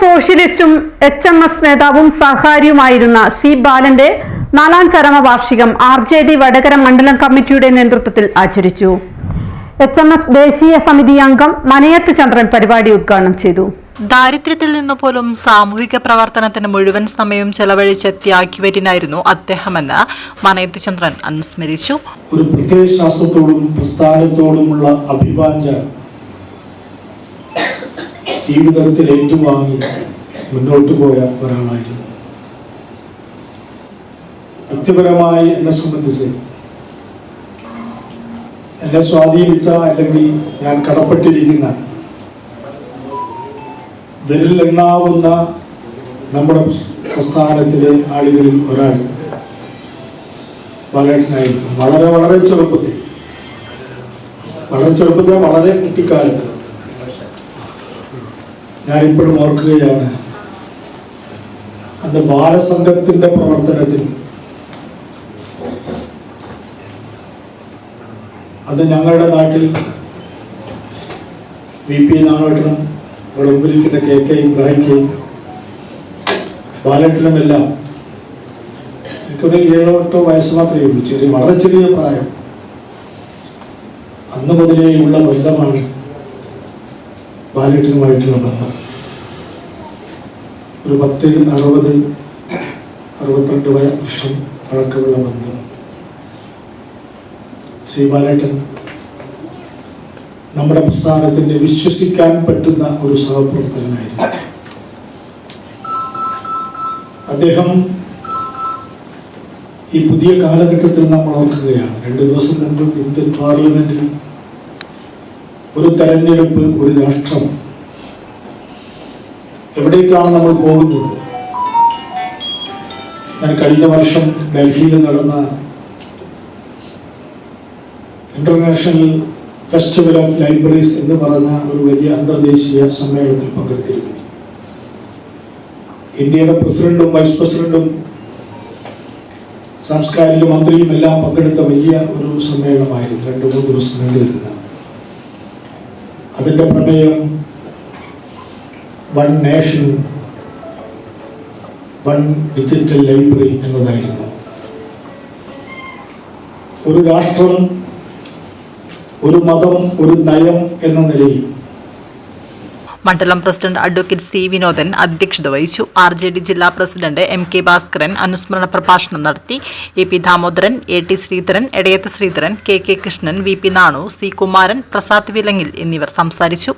സോഷ്യലിസ്റ്റും H M S നേതാവും സഹാരിയുമായിരുന്ന C ബാലന്റെ നാലാം ചരമവാർഷികം ആർ ജെ ഡി വടകര മണ്ഡലം കമ്മിറ്റിയുടെ നേതൃത്വത്തിൽ ആചരിച്ചു. എച്ച് എം എസ് ദേശീയ സമിതി അംഗം മനയത്ത് ചന്ദ്രൻ പരിപാടി ഉദ്ഘാടനം ചെയ്തു. ദാരിദ്ര്യത്തിൽ നിന്ന് പോലും സാമൂഹിക പ്രവർത്തനത്തിന് മുഴുവൻ സമയവും ചെലവഴിച്ച് ത്യാഗിവര്യനായിരുന്നു അദ്ദേഹമെന്ന് മനയത്ത് ചന്ദ്രൻ അനുസ്മരിച്ചു. ഒരു പ്രത്യയശാസ്ത്രത്തോടും പ്രസ്ഥാനത്തോടുമുള്ള അഭിവാഞ്ച ജീവിതത്തിൽ ഏറ്റുവാങ്ങി മുന്നോട്ട് പോയ ഒരാളായിരുന്നു. വ്യക്തിപരമായി എന്നെ സംബന്ധിച്ച് എന്നെ സ്വാധീനിച്ച അല്ലെങ്കിൽ ഞാൻ കടപ്പെട്ടിരിക്കുന്ന വിരലെണ്ണാവുന്ന നമ്മുടെ പ്രസ്ഥാനത്തിലെ ആളുകളിൽ ഒരാൾ ബാലേട്ടനായിരുന്നു. വളരെ വളരെ ചെറുപ്പത്തിൽ. വളരെ ചെറുപ്പത്തിൽ വളരെ കുട്ടിക്കാലത്ത്. ഞാനിപ്പോഴും ഓർക്കുകയാണ്. അന്ന് ബാലസംഘത്തിന്റെ പ്രവർത്തനത്തിൽ. അത് ഞങ്ങളുടെ നാട്ടിൽ വി പി നാണോട്ടനും ഇവിടെ മുമ്പിലിരിക്കുന്ന കെ കെ ഇബ്രാഹിംകെയും ബാലേട്ടനുമെല്ലാം എനിക്കൊരു ഏഴോ എട്ടോ വയസ്സ് മാത്രമേ ഉള്ളൂ. ചെറിയ വളരെ ചെറിയ പ്രായം. അന്ന് മുതലേ ഉള്ള ബന്ധമാണ് ബാലേട്ടനുമായിട്ടുള്ള ബന്ധം. ഒരു പത്ത് അറുപത് അറുപത്തിരണ്ട് വർഷം പഴക്കമുള്ള ബന്ധം. ശ്രീ ബാലേട്ടൻ നമ്മുടെ പ്രസ്ഥാനത്തിന്റെ വിശ്വസിക്കാൻ പറ്റുന്ന ഒരു സഹപ്രവർത്തകനായിരുന്നു. അദ്ദേഹം ഈ പുതിയ കാലഘട്ടത്തിൽ നമ്മൾ ഓർക്കുകയാണ്. രണ്ട് ദിവസം മുമ്പ് ഇന്ത്യൻ പാർലമെന്റിൽ ഒരു തെരഞ്ഞെടുപ്പ് ഒരു രാഷ്ട്രം. എവിടേക്കാണ് നമ്മൾ പോകുന്നത്? ഞാൻ കഴിഞ്ഞ വർഷം ഡൽഹിയിൽ നടന്ന ഇന്റർനാഷണൽ ഫെസ്റ്റിവൽ ഓഫ് ലൈബ്രറീസ് എന്ന് പറഞ്ഞ ഒരു വലിയ അന്തർദേശീയ സമ്മേളനത്തിൽ പങ്കെടുത്തിരുന്നു. ഇന്ത്യയുടെ പ്രസിഡന്റും വൈസ് പ്രസിഡന്റും സാംസ്കാരിക മന്ത്രിയും എല്ലാം പങ്കെടുത്ത വലിയ ഒരു സമ്മേളനമായിരുന്നു. രണ്ട് മൂന്ന് ദിവസം നീണ്ടു നിൽക്കുന്ന അതിന്റെ പ്രമേയം one nation one digital library എന്നതായിരുന്നു. ഒരു രാഷ്ട്രം ഒരു മതം ഒരു നയം എന്ന നിലയിൽ മണ്ഡലം പ്രസിഡന്റ് അഡ്വക്കേറ്റ് സി വിനോദൻ അധ്യക്ഷത വഹിച്ചു. ആർ ജെ ഡി ജില്ലാ പ്രസിഡന്റ് എം കെ ഭാസ്കരൻ അനുസ്മരണ പ്രഭാഷണം നടത്തി. A P Damodaran A T Sreedharan Edayath Sreedharan K K Krishnan V P Nanu C Kumaran Prasad Vilangil എന്നിവർ സംസാരിച്ചു.